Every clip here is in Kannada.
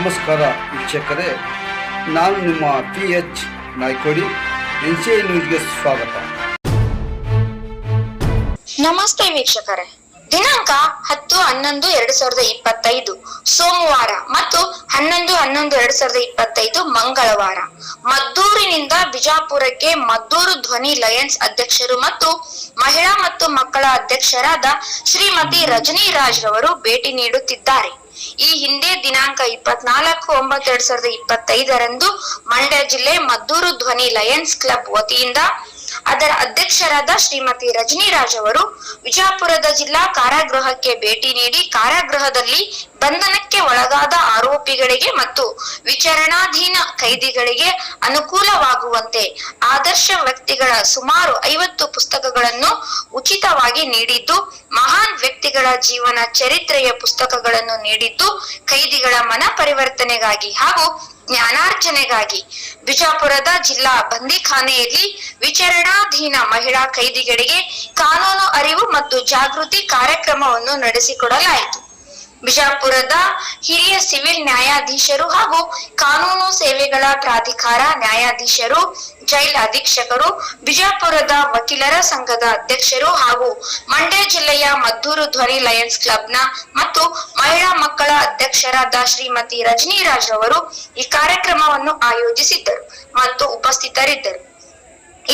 ನಮಸ್ಕಾರ ವೀಕ್ಷಕರೇ, ನಾನು ನಿಮ್ಮ P H Naikodi, N C I ನ್ಯೂಸ್ಗೆ ಸ್ವಾಗತ. ನಮಸ್ತೆ ವೀಕ್ಷಕರೇ. ದಿನಾಂಕ ಹತ್ತು ಹನ್ನೊಂದು ಎರಡ್ ಸಾವಿರದ ಇಪ್ಪತ್ತೈದು, ಸೋಮವಾರ ಮತ್ತು ಹನ್ನೊಂದು ಹನ್ನೊಂದು ಎರಡ್ ಸಾವಿರದ ಇಪ್ಪತ್ತೈದು ಮಂಗಳವಾರ. ಮದ್ದೂರಿನಿಂದ ಬಿಜಾಪುರಕ್ಕೆ ಮದ್ದೂರು ಧ್ವನಿ ಲಯನ್ಸ್ ಅಧ್ಯಕ್ಷರು ಮತ್ತು ಮಹಿಳಾ ಮತ್ತು ಮಕ್ಕಳ ಅಧ್ಯಕ್ಷರಾದ ಶ್ರೀಮತಿ ರಜನಿ ರಾಜ್ ರವರು ಭೇಟಿ ನೀಡುತ್ತಿದ್ದಾರೆ. ಈ ಹಿಂದೆ ದಿನಾಂಕ ಇಪ್ಪತ್ನಾಲ್ಕು ಒಂಬತ್ತು ಎರಡ್ ಸಾವಿರದ ಇಪ್ಪತ್ತೈದರಂದು ಮಂಡ್ಯ ಜಿಲ್ಲೆ ಮದ್ದೂರು ಧ್ವನಿ ಲಯನ್ಸ್ ಕ್ಲಬ್ ವತಿಯಿಂದ ಅದರ ಅಧ್ಯಕ್ಷರಾದ ಶ್ರೀಮತಿ ರಜನಿ ರಾಜ್ ಅವರು ವಿಜಯಪುರದ ಜಿಲ್ಲಾ ಕಾರಾಗೃಹಕ್ಕೆ ಭೇಟಿ ನೀಡಿ ಕಾರಾಗೃಹದಲ್ಲಿ ಬಂಧನಕ್ಕೆ ಒಳಗಾದ ಆರೋಪಿಗಳಿಗೆ ಮತ್ತು ವಿಚಾರಣಾಧೀನ ಕೈದಿಗಳಿಗೆ ಅನುಕೂಲವಾಗುವಂತೆ ಆದರ್ಶ ವ್ಯಕ್ತಿಗಳ ಸುಮಾರು ಐವತ್ತು ಪುಸ್ತಕಗಳನ್ನು ಉಚಿತವಾಗಿ ನೀಡಿದ್ದು, ಮಹಾನ್ ವ್ಯಕ್ತಿಗಳ ಜೀವನ ಚರಿತ್ರೆಯ ಪುಸ್ತಕಗಳನ್ನು ನೀಡಿದ್ದು, ಕೈದಿಗಳ ಮನ ಪರಿವರ್ತನೆಗಾಗಿ ಹಾಗೂ ಜ್ಞಾನಾರ್ಜನೆಗಾಗಿ ಬಿಜಾಪುರದ ಜಿಲ್ಲಾ ಬಂದಿಖಾನೆಯಲ್ಲಿ ವಿಚಾರಣಾಧೀನ ಮಹಿಳಾ ಕೈದಿಗಳಿಗೆ ಕಾನೂನು ಅರಿವು ಮತ್ತು ಜಾಗೃತಿ ಕಾರ್ಯಕ್ರಮವನ್ನು ನಡೆಸಿಕೊಡಲಾಯಿತು. ಬಿಜಾಪುರದ ಹಿರಿಯ ಸಿವಿಲ್ ನ್ಯಾಯಾಧೀಶರು ಹಾಗೂ ಕಾನೂನು ಸೇವೆಗಳ ಪ್ರಾಧಿಕಾರ ನ್ಯಾಯಾಧೀಶರು, ಜೈಲ್ ಅಧೀಕ್ಷಕರು, ಬಿಜಾಪುರದ ವಕೀಲರ ಸಂಘದ ಅಧ್ಯಕ್ಷರು ಹಾಗೂ ಮಂಡ್ಯ ಜಿಲ್ಲೆಯ ಮದ್ದೂರು ಧ್ವನಿ ಲಯನ್ಸ್ ಕ್ಲಬ್ನ ಮತ್ತು ಮಹಿಳಾ ಮಕ್ಕಳ ಅಧ್ಯಕ್ಷರಾದ ಶ್ರೀಮತಿ ರಜನಿ ರಾಜ್ ಅವರು ಈ ಕಾರ್ಯಕ್ರಮವನ್ನು ಆಯೋಜಿಸಿದ್ದರು ಮತ್ತು ಉಪಸ್ಥಿತರಿದ್ದರು.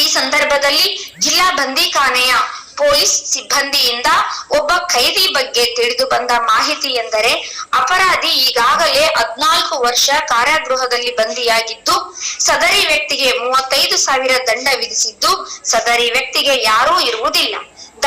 ಈ ಸಂದರ್ಭದಲ್ಲಿ ಜಿಲ್ಲಾ ಬಂದಿಖಾನೆಯ ಪೊಲೀಸ್ ಸಿಬ್ಬಂದಿಯಿಂದ ಒಬ್ಬ ಖೈದಿ ಬಗ್ಗೆ ತಿಳಿದು ಬಂದ ಮಾಹಿತಿ ಎಂದರೆ, ಅಪರಾಧಿ ಈಗಾಗಲೇ ಹದ್ನಾಲ್ಕು ವರ್ಷ ಕಾರಾಗೃಹದಲ್ಲಿ ಬಂದಿಯಾಗಿದ್ದು ಸದರಿ ವ್ಯಕ್ತಿಗೆ ಮೂವತ್ತೈದು ಸಾವಿರ ದಂಡ ವಿಧಿಸಿದ್ದು, ಸದರಿ ವ್ಯಕ್ತಿಗೆ ಯಾರೂ ಇರುವುದಿಲ್ಲ.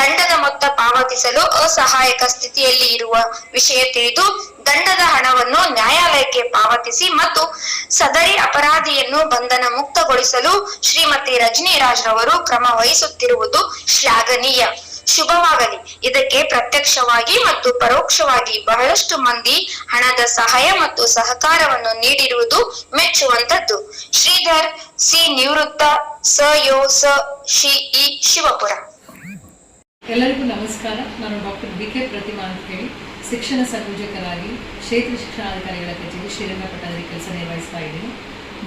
ದಂಡದ ಮೊತ್ತ ಪಾವತಿಸಲು ಅಸಹಾಯಕ ಸ್ಥಿತಿಯಲ್ಲಿ ಇರುವ ವಿಷಯ ತಿಳಿದು ದಂಡದ ಹಣವನ್ನು ನ್ಯಾಯಾಲಯಕ್ಕೆ ಪಾವತಿಸಿ ಮತ್ತು ಸದರಿ ಅಪರಾಧಿಯನ್ನು ಬಂಧನ ಮುಕ್ತಗೊಳಿಸಲು ಶ್ರೀಮತಿ ರಜನಿ ರಾಜ್ ರವರು ಕ್ರಮ ವಹಿಸುತ್ತಿರುವುದು ಶ್ಲಾಘನೀಯ. ಶುಭವಾಗಲಿ. ಇದಕ್ಕೆ ಪ್ರತ್ಯಕ್ಷವಾಗಿ ಮತ್ತು ಪರೋಕ್ಷವಾಗಿ ಬಹಳಷ್ಟು ಮಂದಿ ಹಣದ ಸಹಾಯ ಮತ್ತು ಸಹಕಾರವನ್ನು ನೀಡಿರುವುದು ಮೆಚ್ಚುವಂತದ್ದು ಶ್ರೀಧರ್ ಸಿ ನಿವೃತ್ತ ಸ ಯೋ ಸ ಶಿ ಇ ಶಿವಪುರ. ಎಲ್ಲರಿಗೂ ನಮಸ್ಕಾರ. ನಾನು ಡಾಕ್ಟರ್ ಬಿ ಕೆ ಪ್ರತಿಮಾ ಅಂತ ಹೇಳಿ. ಶಿಕ್ಷಣ ಸಂಯೋಜಕರಾಗಿ, ಕ್ಷೇತ್ರ ಶಿಕ್ಷಣಾಧಿಕಾರಿಗಳ ಕಚೇರಿ ಶ್ರೀರಂಗಪಟ್ಟಣದಲ್ಲಿ ಕೆಲಸ ನಿರ್ವಹಿಸ್ತಾ ಇದ್ದೀನಿ.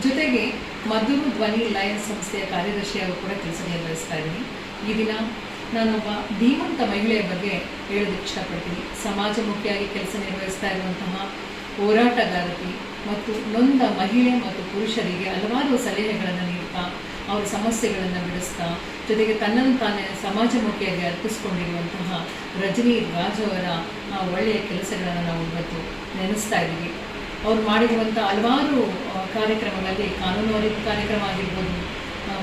ಜೊತೆಗೆ ಮಧುರು ಧ್ವನಿ ಲಯನ್ಸ್ ಸಂಸ್ಥೆಯ ಕಾರ್ಯದರ್ಶಿಯಾಗೂ ಕೂಡ ಕೆಲಸ ನಿರ್ವಹಿಸ್ತಾ ಇದ್ದೀನಿ. ಈ ದಿನ ನಾನೊಬ್ಬ ಧೀಮಂತ ಮಹಿಳೆಯ ಬಗ್ಗೆ ಹೇಳೋದಕ್ಕೆ ಇಷ್ಟಪಡ್ತೀನಿ. ಸಮಾಜಮುಖಿಯಾಗಿ ಕೆಲಸ ನಿರ್ವಹಿಸ್ತಾ ಇರುವಂತಹ ಹೋರಾಟಗಾರತಿ ಮತ್ತು ನೊಂದ ಮಹಿಳೆ ಮತ್ತು ಪುರುಷರಿಗೆ ಹಲವಾರು ಸಲಹೆಗಳನ್ನು ನೀಡ್ತಾ ಅವರ ಸಮಸ್ಯೆಗಳನ್ನು ಬಿಡಿಸ್ತಾ, ಜೊತೆಗೆ ತನ್ನನ್ನು ತಾನೇ ಸಮಾಜಮುಖಿಯಾಗಿ ಅರ್ಪಿಸ್ಕೊಂಡಿರುವಂತಹ ರಜನಿ ರಾಜ್ ಅವರ ಒಳ್ಳೆಯ ಕೆಲಸಗಳನ್ನು ನಾವು ಇವತ್ತು ನೆನೆಸ್ತಾ ಇದ್ದೀವಿ. ಅವ್ರು ಮಾಡಿರುವಂಥ ಹಲವಾರು ಕಾರ್ಯಕ್ರಮಗಳಲ್ಲಿ ಕಾನೂನು ಅರಿವು ಕಾರ್ಯಕ್ರಮ ಆಗಿರ್ಬೋದು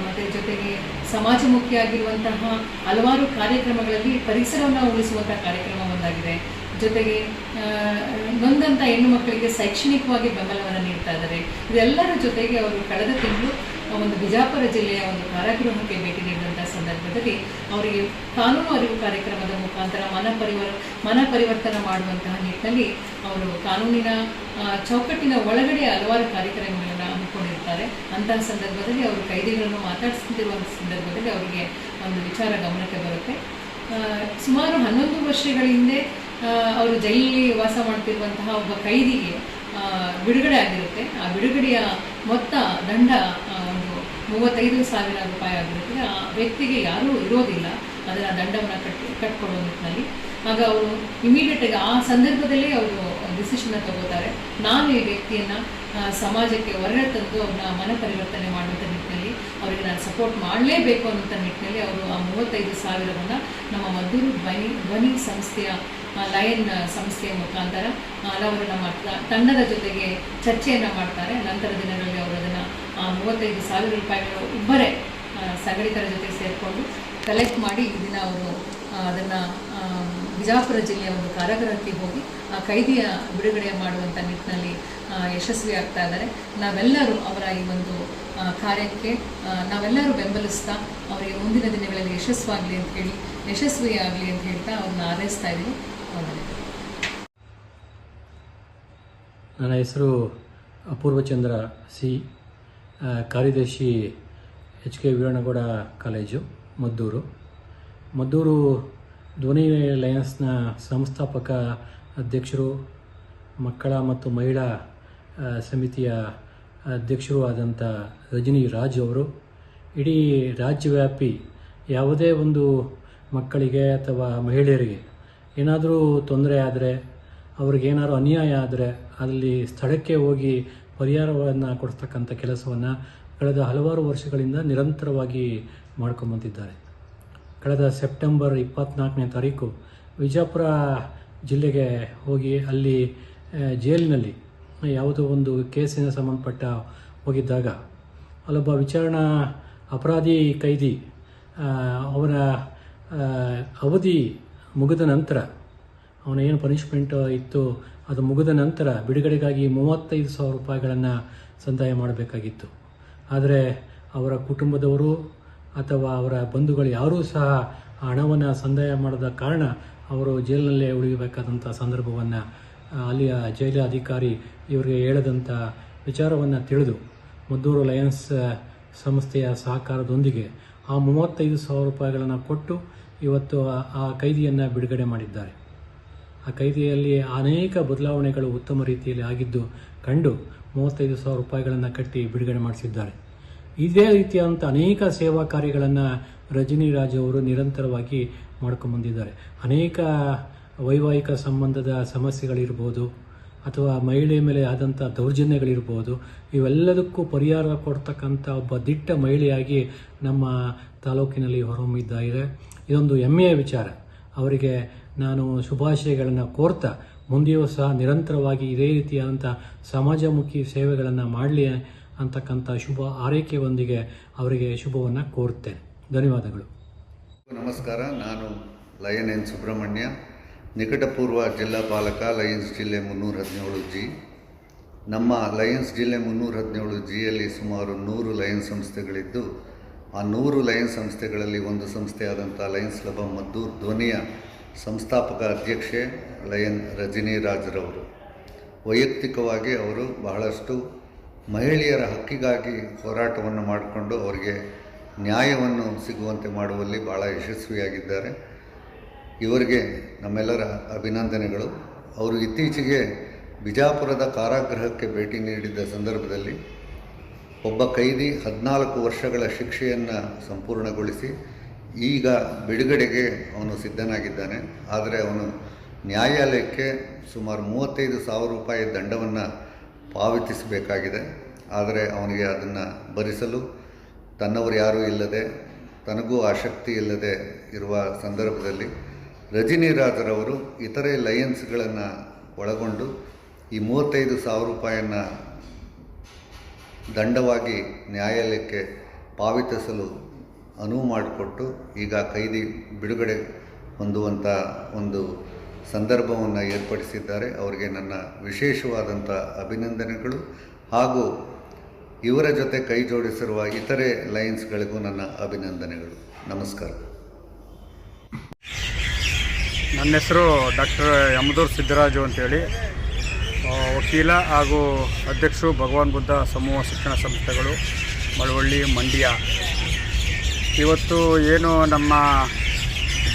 ಮತ್ತು ಜೊತೆಗೆ ಸಮಾಜಮುಖಿಯಾಗಿರುವಂತಹ ಹಲವಾರು ಕಾರ್ಯಕ್ರಮಗಳಲ್ಲಿ ಪರಿಸರವನ್ನು ಉಳಿಸುವಂಥ ಕಾರ್ಯಕ್ರಮ ಒಂದಾಗಿದೆ. ಜೊತೆಗೆ ನೊಂದಂಥ ಹೆಣ್ಣು ಮಕ್ಕಳಿಗೆ ಶೈಕ್ಷಣಿಕವಾಗಿ ಬೆಂಬಲವನ್ನು ನೀಡ್ತಾ ಇದ್ದಾರೆ. ಇದೆಲ್ಲರ ಜೊತೆಗೆ ಅವರು ಕಳೆದ ತಿಂಗಳು ಒಂದು ಬಿಜಾಪುರ ಜಿಲ್ಲೆಯ ಒಂದು ಕಾರಾಗೃಹಕ್ಕೆ ಭೇಟಿ ನೀಡಿದಂಥ ಸಂದರ್ಭದಲ್ಲಿ ಅವರಿಗೆ ಕಾನೂನು ಅರಿವು ಕಾರ್ಯಕ್ರಮದ ಮುಖಾಂತರ ಮನ ಪರಿವರ್, ಮನ ಪರಿವರ್ತನೆ ಮಾಡುವಂತಹ ನಿಟ್ಟಿನಲ್ಲಿ ಅವರು ಕಾನೂನಿನ ಚೌಕಟ್ಟಿನ ಒಳಗಡೆ ಹಲವಾರು ಕಾರ್ಯಕ್ರಮಗಳನ್ನು ಹಮ್ಮಿಕೊಂಡಿರ್ತಾರೆ. ಅಂತಹ ಸಂದರ್ಭದಲ್ಲಿ ಅವರು ಕೈದಿಗಳನ್ನು ಮಾತಾಡಿಸ್ತಿರುವ ಸಂದರ್ಭದಲ್ಲಿ ಅವರಿಗೆ ಒಂದು ವಿಚಾರ ಗಮನಕ್ಕೆ ಬರುತ್ತೆ. ಸುಮಾರು ಹನ್ನೊಂದು ವರ್ಷಗಳ ಹಿಂದೆ ಅವರು ಜೈಲಿನಲ್ಲಿ ವಾಸ ಮಾಡ್ತಿರುವಂತಹ ಒಬ್ಬ ಕೈದಿಗೆ ಬಿಡುಗಡೆ ಆಗಿರುತ್ತೆ. ಆ ಬಿಡುಗಡೆಯ ಮೊತ್ತ, ದಂಡ ಮೂವತ್ತೈದು ಸಾವಿರ ರೂಪಾಯಿ ಆಗಿರುತ್ತೆ. ಆ ವ್ಯಕ್ತಿಗೆ ಯಾರೂ ಇರೋದಿಲ್ಲ. ಅದರ ದಂಡವನ್ನು ಕಟ್ಟಿ, ಕಟ್ಕೊಡೋ ನಿಟ್ಟಿನಲ್ಲಿ. ಆಗ ಅವರು ಇಮಿಡಿಯೇಟಾಗಿ ಆ ಸಂದರ್ಭದಲ್ಲೇ ಅವರು ಡಿಸಿಷನ್ನ ತಗೋತಾರೆ. ನಾನು ಈ ವ್ಯಕ್ತಿಯನ್ನು ಸಮಾಜಕ್ಕೆ ಹೊರಗೆ ತಂದು ಅವ್ರನ್ನ ಮನ ಪರಿವರ್ತನೆ ಮಾಡುವಂಥ ನಿಟ್ಟಿನಲ್ಲಿ, ಅವರಿಗೆ ನಾನು ಸಪೋರ್ಟ್ ಮಾಡಲೇಬೇಕು ಅನ್ನೋಂಥ ನಿಟ್ಟಿನಲ್ಲಿ ಅವರು ಆ ಮೂವತ್ತೈದು ಸಾವಿರವನ್ನು ನಮ್ಮ ಮದ್ದೂರು ಧ್ವನಿ ಧ್ವನಿ ಸಂಸ್ಥೆಯ ಲಯನ್ ಸಂಸ್ಥೆಯ ಮುಖಾಂತರ ಹಲವರು ನಮ್ಮ ತ- ತಂಡದ ಜೊತೆಗೆ ಚರ್ಚೆಯನ್ನು ಮಾಡ್ತಾರೆ. ನಂತರ ದಿನಗಳಲ್ಲಿ ಅವರು ಅದನ್ನು ಮೂವತ್ತೈದು ಸಾವಿರ ರೂಪಾಯಿಗಳು ಇಬ್ಬರೇ ಸಗಡಿಕರ ಜೊತೆ ಸೇರಿಕೊಂಡು ಕಲೆಕ್ಟ್ ಮಾಡಿ ಈ ದಿನ ಅವರು ಅದನ್ನು ಬಿಜಾಪುರ ಜಿಲ್ಲೆಯ ಒಂದು ಕಾರಾಗೃಹಕ್ಕೆ ಹೋಗಿ, ಆ ಕೈದಿಯ ಬಿಡುಗಡೆ ಮಾಡುವಂಥ ನಿಟ್ಟಿನಲ್ಲಿ ಯಶಸ್ವಿ ಆಗ್ತಾ ಇದ್ದಾರೆ. ನಾವೆಲ್ಲರೂ ಅವರ ಈ ಒಂದು ಕಾರ್ಯಕ್ಕೆ ನಾವೆಲ್ಲರೂ ಬೆಂಬಲಿಸ್ತಾ ಅವರಿಗೆ ಮುಂದಿನ ದಿನಗಳಲ್ಲಿ ಯಶಸ್ವಾಗಲಿ ಅಂತ ಹೇಳಿ ಯಶಸ್ವಿಯಾಗಲಿ ಅಂತ ಹೇಳ್ತಾ ಅವ್ರನ್ನ ಆರೈಸ್ತಾ ಇದ್ದೀನಿ. ನನ್ನ ಹೆಸರು ಅಪೂರ್ವಚಂದ್ರ ಸಿ ಕಾರ್ಯದರ್ಶಿ H K Veerannagowda college, Maddur. Maddur ಧ್ವನಿ ಲಯನ್ಸ್ನ ಸಂಸ್ಥಾಪಕ ಅಧ್ಯಕ್ಷರು, ಮಕ್ಕಳ ಮತ್ತು ಮಹಿಳಾ ಸಮಿತಿಯ ಅಧ್ಯಕ್ಷರು ಆದಂಥ ರಜನಿ ರಾಜ್ ಅವರು. ಇಡೀ ರಾಜ್ಯವ್ಯಾಪಿ ಯಾವುದೇ ಒಂದು ಮಕ್ಕಳಿಗೆ ಅಥವಾ ಮಹಿಳೆಯರಿಗೆ ಏನಾದರೂ ತೊಂದರೆ ಆದರೆ, ಅವ್ರಿಗೇನಾದ್ರು ಅನ್ಯಾಯ ಆದರೆ, ಅಲ್ಲಿ ಸ್ಥಳಕ್ಕೆ ಹೋಗಿ ಪರಿಹಾರವನ್ನು ಕೊಡ್ತಕ್ಕಂಥ ಕೆಲಸವನ್ನು ಕಳೆದ ಹಲವಾರು ವರ್ಷಗಳಿಂದ ನಿರಂತರವಾಗಿ ಮಾಡ್ಕೊಂಬಂದಿದ್ದಾರೆ ಕಳೆದ ಸೆಪ್ಟೆಂಬರ್ ಇಪ್ಪತ್ನಾಲ್ಕನೇ ತಾರೀಕು ವಿಜಯಪುರ ಜಿಲ್ಲೆಗೆ ಹೋಗಿ ಅಲ್ಲಿ ಜೈಲಿನಲ್ಲಿ ಯಾವುದೋ ಒಂದು ಕೇಸಿನ ಸಂಬಂಧಪಟ್ಟ ಹೋಗಿದ್ದಾಗ ಅಲ್ಲೊಬ್ಬ ವಿಚಾರಣಾ ಅಪರಾಧಿ ಕೈದಿ ಅವರ ಅವಧಿ ಮುಗಿದ ನಂತರ ಅವನ ಏನು ಪನಿಷ್ಮೆಂಟ್ ಇತ್ತು, ಅದು ಮುಗಿದ ನಂತರ ಬಿಡುಗಡೆಗಾಗಿ ಮೂವತ್ತೈದು ಸಾವಿರ ರೂಪಾಯಿಗಳನ್ನು ಸಂದಾಯ ಮಾಡಬೇಕಾಗಿತ್ತು. ಆದರೆ ಅವರ ಕುಟುಂಬದವರು ಅಥವಾ ಅವರ ಬಂಧುಗಳು ಯಾರೂ ಸಹ ಹಣವನ್ನು ಸಂದಾಯ ಮಾಡದ ಕಾರಣ ಅವರು ಜೈಲಿನಲ್ಲೇ ಉಳಿಯಬೇಕಾದಂಥ ಸಂದರ್ಭವನ್ನು ಅಲ್ಲಿಯ ಜೈಲ ಅಧಿಕಾರಿ ಇವರಿಗೆ ಹೇಳದಂಥ ವಿಚಾರವನ್ನು ತಿಳಿದು ಮದ್ದೂರು ಲಯನ್ಸ್ ಸಂಸ್ಥೆಯ ಸಹಕಾರದೊಂದಿಗೆ ಆ ಮೂವತ್ತೈದು ಸಾವಿರ ರೂಪಾಯಿಗಳನ್ನು ಕೊಟ್ಟು ಇವತ್ತು ಆ ಕೈದಿಯನ್ನು ಬಿಡುಗಡೆ ಮಾಡಿದ್ದಾರೆ. ಆ ಕೈದಿಯಲ್ಲಿ ಅನೇಕ ಬದಲಾವಣೆಗಳು ಉತ್ತಮ ರೀತಿಯಲ್ಲಿ ಆಗಿದ್ದು ಕಂಡು ಮೂವತ್ತೈದು ಸಾವಿರ ರೂಪಾಯಿಗಳನ್ನು ಕಟ್ಟಿ ಬಿಡುಗಡೆ ಮಾಡಿಸಿದ್ದಾರೆ. ಇದೇ ರೀತಿಯಾದಂಥ ಅನೇಕ ಸೇವಾ ಕಾರ್ಯಗಳನ್ನು ರಜನಿ ರಾಜ್ ಅವರು ನಿರಂತರವಾಗಿ ಮಾಡ್ಕೊಂಬಂದಿದ್ದಾರೆ ಅನೇಕ ವೈವಾಹಿಕ ಸಂಬಂಧದ ಸಮಸ್ಯೆಗಳಿರ್ಬೋದು ಅಥವಾ ಮಹಿಳೆ ಮೇಲೆ ಆದಂಥ ದೌರ್ಜನ್ಯಗಳಿರ್ಬೋದು, ಇವೆಲ್ಲದಕ್ಕೂ ಪರಿಹಾರ ಕೊಡ್ತಕ್ಕಂಥ ಒಬ್ಬ ದಿಟ್ಟ ಮಹಿಳೆಯಾಗಿ ನಮ್ಮ ತಾಲೂಕಿನಲ್ಲಿ ಹೊರಹೊಮ್ಮಿದ್ದಾರೆ ಇದೊಂದು ಹೆಮ್ಮೆಯ ವಿಚಾರ. ಅವರಿಗೆ ನಾನು ಶುಭಾಶಯಗಳನ್ನು ಕೋರ್ತಾ, ಮುಂದೆಯೂ ಸಹ ನಿರಂತರವಾಗಿ ಇದೇ ರೀತಿಯಾದಂಥ ಸಮಾಜಮುಖಿ ಸೇವೆಗಳನ್ನು ಮಾಡಲಿ ಅಂತಕ್ಕಂಥ ಶುಭ ಆರೈಕೆಯೊಂದಿಗೆ ಅವರಿಗೆ ಶುಭವನ್ನು ಕೋರುತ್ತೇನೆ ಧನ್ಯವಾದಗಳು. ನಮಸ್ಕಾರ, ನಾನು ಲಯನ್ ಎನ್ ಸುಬ್ರಹ್ಮಣ್ಯ, ನಿಕಟಪೂರ್ವ ಜಿಲ್ಲಾ ಪಾಲಕ ಲಯನ್ಸ್ ಜಿಲ್ಲೆ ಮುನ್ನೂರ ಹದಿನೇಳು ಜಿ. ನಮ್ಮ ಲಯನ್ಸ್ ಜಿಲ್ಲೆ ಮುನ್ನೂರ ಹದಿನೇಳು ಜಿಯಲ್ಲಿ ಸುಮಾರು ನೂರು ಲಯನ್ಸ್ ಸಂಸ್ಥೆಗಳಿದ್ದು ಆ ನೂರು ಲಯನ್ಸ್ ಸಂಸ್ಥೆಗಳಲ್ಲಿ ಒಂದು ಸಂಸ್ಥೆಯಾದಂಥ ಲಯನ್ಸ್ ಕ್ಲಬ್ ಮದ್ದೂರು ಧ್ವನಿಯ ಸಂಸ್ಥಾಪಕ ಅಧ್ಯಕ್ಷೆ ಲಯನ್ ರಜನಿ ರಾಜ್ರವರು ವೈಯಕ್ತಿಕವಾಗಿ ಅವರು ಬಹಳಷ್ಟು ಮಹಿಳೆಯರ ಹಕ್ಕಿಗಾಗಿ ಹೋರಾಟವನ್ನು ಮಾಡಿಕೊಂಡು ಅವರಿಗೆ ನ್ಯಾಯವನ್ನು ಸಿಗುವಂತೆ ಮಾಡುವಲ್ಲಿ ಭಾಳ ಯಶಸ್ವಿಯಾಗಿದ್ದಾರೆ. ಇವರಿಗೆ ನಮ್ಮೆಲ್ಲರ ಅಭಿನಂದನೆಗಳು. ಅವರು ಇತ್ತೀಚೆಗೆ ಬಿಜಾಪುರದ ಕಾರಾಗೃಹಕ್ಕೆ ಭೇಟಿ ನೀಡಿದ್ದ ಸಂದರ್ಭದಲ್ಲಿ ಒಬ್ಬ ಕೈದಿ ಹದಿನಾಲ್ಕು ವರ್ಷಗಳ ಶಿಕ್ಷೆಯನ್ನು ಸಂಪೂರ್ಣಗೊಳಿಸಿ ಈಗ ಬಿಡುಗಡೆಗೆ ಅವನು ಸಿದ್ಧನಾಗಿದ್ದಾನೆ. ಆದರೆ ಅವನು ನ್ಯಾಯಾಲಯಕ್ಕೆ ಸುಮಾರು ಮೂವತ್ತೈದು ಸಾವಿರ ರೂಪಾಯಿ ದಂಡವನ್ನು ಪಾವತಿಸಬೇಕಾಗಿದೆ. ಆದರೆ ಅವನಿಗೆ ಅದನ್ನು ಭರಿಸಲು ತನ್ನವರು ಯಾರೂ ಇಲ್ಲದೆ, ತನಗೂ ಆಸಕ್ತಿ ಇಲ್ಲದೆ ಇರುವ ಸಂದರ್ಭದಲ್ಲಿ ರಜನಿರಾಜರವರು ಇತರೆ ಲಯನ್ಸ್ಗಳನ್ನು ಒಳಗೊಂಡು ಈ ಮೂವತ್ತೈದು ಸಾವಿರ ರೂಪಾಯಿಯನ್ನು ದಂಡವಾಗಿ ನ್ಯಾಯಾಲಯಕ್ಕೆ ಪಾವತಿಸಲು ಅನುವು ಮಾಡಿಕೊಟ್ಟು ಈಗ ಕೈದಿ ಬಿಡುಗಡೆ ಹೊಂದುವಂಥ ಒಂದು ಸಂದರ್ಭವನ್ನು ಏರ್ಪಡಿಸಿದ್ದಾರೆ. ಅವರಿಗೆ ನನ್ನ ವಿಶೇಷವಾದಂಥ ಅಭಿನಂದನೆಗಳು. ಹಾಗೂ ಇವರ ಜೊತೆ ಕೈ ಜೋಡಿಸಿರುವ ಇತರೆ ಲೈನ್ಸ್ಗಳಿಗೂ ನನ್ನ ಅಭಿನಂದನೆಗಳು. ನಮಸ್ಕಾರ. ನನ್ನ ಹೆಸರು ಡಾಕ್ಟರ್ ಯಮದೂರ್ ಸಿದ್ದರಾಜು ಅಂತೇಳಿ. ವಕೀಲ ಹಾಗೂ ಅಧ್ಯಕ್ಷರು ಭಗವಾನ್ ಬುದ್ಧ ಸಮೂಹ ಶಿಕ್ಷಣ ಸಂಸ್ಥೆಗಳು, ಮಳವಳ್ಳಿ, ಮಂಡ್ಯ. ಇವತ್ತು ಏನು ನಮ್ಮ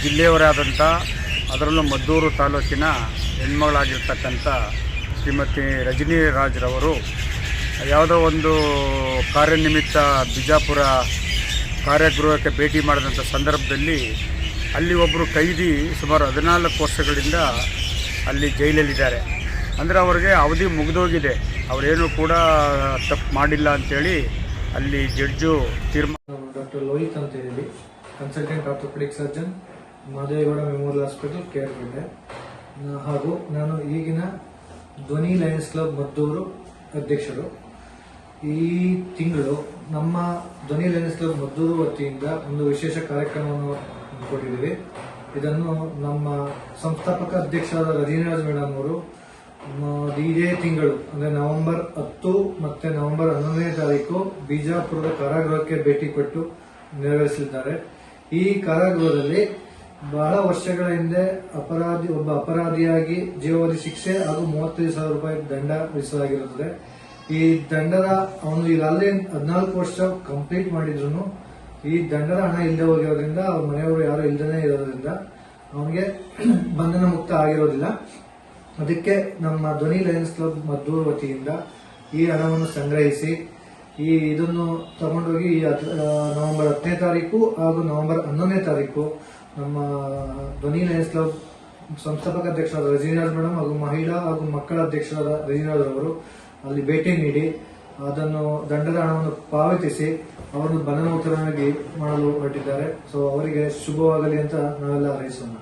ಜಿಲ್ಲೆಯವರಾದಂಥ, ಅದರಲ್ಲೂ ಮದ್ದೂರು ತಾಲೂಕಿನ ಹೆಣ್ಮಗಳಾಗಿರ್ತಕ್ಕಂಥ ಶ್ರೀಮತಿ ರಜನಿ ರಾಜ್ರವರು ಯಾವುದೋ ಒಂದು ಕಾರ್ಯನಿಮಿತ್ತ ಬಿಜಾಪುರ ಕಾರ್ಯಗೃಹಕ್ಕೆ ಭೇಟಿ ಮಾಡಿದಂಥ ಸಂದರ್ಭದಲ್ಲಿ ಅಲ್ಲಿ ಒಬ್ಬರು ಕೈದಿ ಸುಮಾರು ಹದಿನಾಲ್ಕು ವರ್ಷಗಳಿಂದ ಅಲ್ಲಿ ಜೈಲಲ್ಲಿದ್ದಾರೆ. ಅಂದರೆ ಅವರಿಗೆ ಅವಧಿ ಮುಗಿದೋಗಿದೆ. ಅವರೇನು ಕೂಡ ತಪ್ಪು ಮಾಡಿಲ್ಲ ಅಂಥೇಳಿ ಅಲ್ಲಿ ಜಡ್ಜು ತೀರ್ಮಾನ ಡಾಕ್ಟರ್ ಲೋಹಿತ್ ಅಂತ ಹೇಳಿ. Consultant orthopaedic surgeon Madegowda memorial hospital care ನಾ- ಹಾಗೂ ನಾನು ಈಗಿನ ಧ್ವನಿ ಲಯನ್ಸ್ ಕ್ಲಬ್ ಮದ್ದೂರು ಅಧ್ಯಕ್ಷರು. ಈ ತಿಂಗಳು ನಮ್ಮ ಧ್ವನಿ ಲಯನ್ಸ್ ಕ್ಲಬ್ ಮದ್ದೂರು ವತಿಯಿಂದ ಒಂದು ವಿಶೇಷ ಕಾರ್ಯಕ್ರಮವನ್ನು ಕೊಟ್ಟಿದ್ದೀವಿ. ಇದನ್ನು ನಮ್ಮ ಸಂಸ್ಥಾಪಕ ಅಧ್ಯಕ್ಷರಾದ ರಜನಿರಾಜ್ ಮೇಡಮ್ ಅವರು ಇದೇ ತಿಂಗಳು, ಅಂದ್ರೆ ನವೆಂಬರ್ ಹತ್ತು ಮತ್ತೆ ನವೆಂಬರ್ ಹನ್ನೊಂದನೇ ತಾರೀಕು ಬಿಜಾಪುರದ ಕಾರಾಗೃಹಕ್ಕೆ ಭೇಟಿ ಕೊಟ್ಟು ನೆರವೇರಿಸಲಿದ್ದಾರೆ ಈ ಕಾರಾಗೃಹದಲ್ಲಿ ಬಹಳ ವರ್ಷಗಳ ಹಿಂದೆ ಅಪರಾಧಿ, ಒಬ್ಬ ಅಪರಾಧಿಯಾಗಿ ಜೀವಾವಧಿ ಶಿಕ್ಷೆ ಹಾಗೂ ಮೂವತ್ತೈದು ಸಾವಿರ ರೂಪಾಯಿ ದಂಡ ವಿಧಿಸಲಾಗಿರುತ್ತದೆ. ಈ ದಂಡದ ಅವನು ಈಗಾಗಲೇ ಹದಿನಾಲ್ಕು ವರ್ಷ ಕಂಪ್ಲೀಟ್ ಮಾಡಿದ್ರು ಈ ದಂಡದ ಹಣ ಇಲ್ಲದೆ ಹೋಗಿರೋದ್ರಿಂದ ಅವ್ರ ಮನೆಯವರು ಯಾರು ಇಲ್ಲದೇ ಇರೋದ್ರಿಂದ ಅವನಿಗೆ ಬಂಧನ ಮುಕ್ತ ಆಗಿರೋದಿಲ್ಲ. ಅದಕ್ಕೆ ನಮ್ಮ ಧ್ವನಿ ಲಯನ್ಸ್ ಕ್ಲಬ್ ಮದ್ದೂರು ವತಿಯಿಂದ ಈ ಹಣವನ್ನು ಸಂಗ್ರಹಿಸಿ, ಈ ಇದನ್ನು ತಗೊಂಡೋಗಿ ನವೆಂಬರ್ ಹತ್ತನೇ ತಾರೀಕು ಹಾಗೂ ನವೆಂಬರ್ ಹನ್ನೊಂದನೇ ತಾರೀಕು ನಮ್ಮ ಧ್ವನಿ ಲಯನ್ಸ್ ಕ್ಲಬ್ ಸಂಸ್ಥಾಪಕ ಅಧ್ಯಕ್ಷರಾದ ರಜಿನಾಥ್ ಮೇಡಮ್ ಹಾಗೂ ಮಹಿಳಾ ಹಾಗೂ ಮಕ್ಕಳ ಅಧ್ಯಕ್ಷರಾದ ರಜಿನಾಥ್ ಅವರು ಅಲ್ಲಿ ಭೇಟಿ ನೀಡಿ, ಅದನ್ನು ದಂಡದ ಹಣವನ್ನು ಪಾವತಿಸಿ ಅವರನ್ನು ಬನನೂತನವಾಗಿ ಮಾಡಲು ಹೊರಟಿದ್ದಾರೆ. ಸೊ ಅವರಿಗೆ ಶುಭವಾಗಲಿ ಅಂತ ನಾವೆಲ್ಲ ಹಾರೈಸೋಣ.